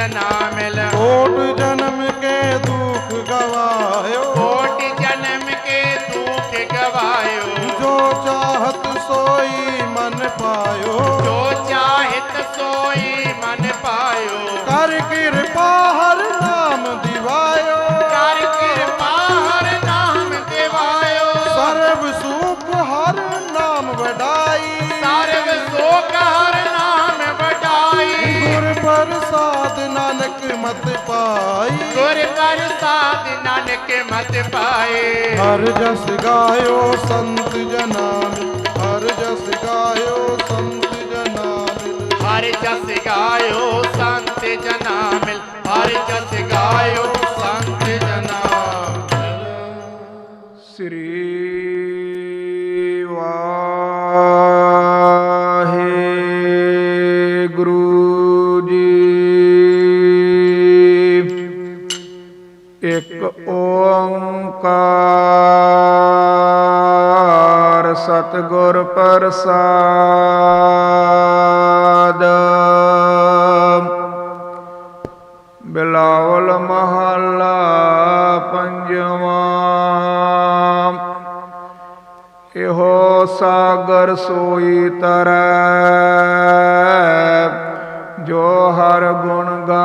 ਜਨਾ ਮਿਲ ਕੋਟ ਜਨਮ ਕੇ ਦੁਖ ਗਵਾਇਓ। ਕੋਟ ਜਨਮ ਕੇ ਦੁਖ ਗਵਾਇਓ। ਜੋ ਚਾਹਤ ਸੋਈ ਮਨ ਪਾਇਓ। ਜੋ ਚਾਹਤ ਸੋਈ ਮਨ ਪਾਇਓ। ਕਰ ਕਿਰਪਾ ਹਰ ਮਤ ਪਾਈ। ਗੁਰ ਪ੍ਰਸਾਦ ਨਾਨਕ ਕਿਮਤ ਪਾਏ। ਹਰ ਜਸ ਗਾਇਓ ਸੰਤ ਜਨਾਂ ਇੱਕ ਓੰਕਾਰ ਸਤਿਗੁਰ ਪ੍ਰਸਾਦ। ਬਿਲਾਵਲ ਮਹੱਲਾ ਪੰਜਵਾਂ। ਇਹੋ ਸਾਗਰ ਸੋਈ ਤਰੈ, ਜੋ ਹਰ ਗੁਣ ਗਾ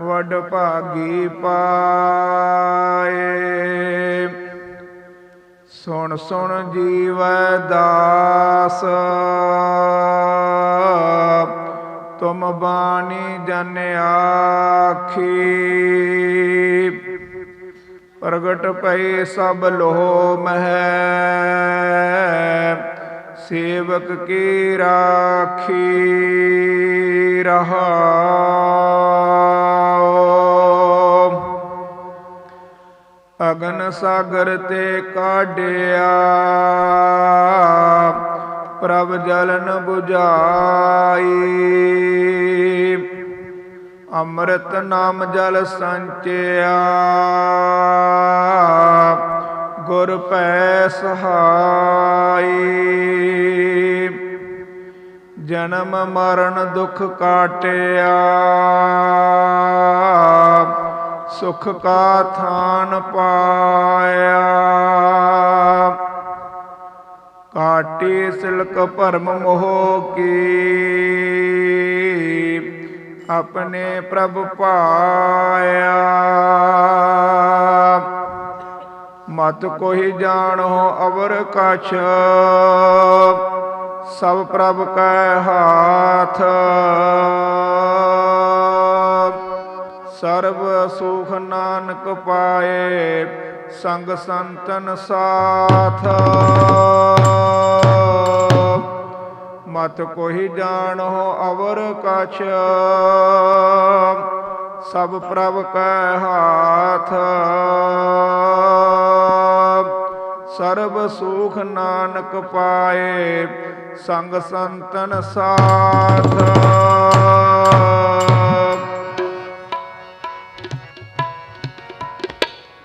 ਵਡ ਭਾਗੀ ਪਾਏ। ਸੁਣ ਸੁਣ ਜੀਵ ਦਾਸ। ਤੁਮ ਬਾਣੀ ਜਨ ਆਖੀ। ਪ੍ਰਗਟ ਪਏ ਸਭ ਲੋਹ ਮਹਿ। ਸੇਵਕ ਕੀ ਰਾਖੀ ਰਹਾਉ ਸਾਗਰ ਤੇ ਕਾਢਿਆ। ਪ੍ਰਭ ਜਲਨ 부ਝਾਈ ਅੰਮ੍ਰਿਤ ਨਾਮ ਜਲ ਸੰਚਿਆ। ਗੁਰ ਪੈ ਸਹਾਈ। ਜਨਮ ਮਰਨ ਦੁਖ ਕਾਟਿਆ। ਸੁਖ ਕਾ ਥਾਨ ਪਾਇਆ। ਕਾਟੀ ਸਿਲਕ ਭਰਮ ਮੋਹ ਕੀ। ਆਪਣੇ ਪ੍ਰਭ ਪਾਇਆ। ਮਤ ਕੋਈ ਜਾਣੋ ਅਵਰ ਕਛ। ਸਭ ਪ੍ਰਭ ਕੈ ਹਾਥ। ਸਰਬ ਸੁਖ ਨਾਨਕ ਪਾਏ, ਸੰਗ ਸੰਤਨ ਸਾਥ। ਮਤ ਕੋਈ ਜਾਣੋ ਅਵਰ ਕਛ, ਸਭ ਪ੍ਰਭ ਕੈ ਹਾਥ। ਸਰਬ ਸੁਖ ਨਾਨਕ ਪਾਏ, ਸੰਗ ਸੰਤਨ ਸਾਥ।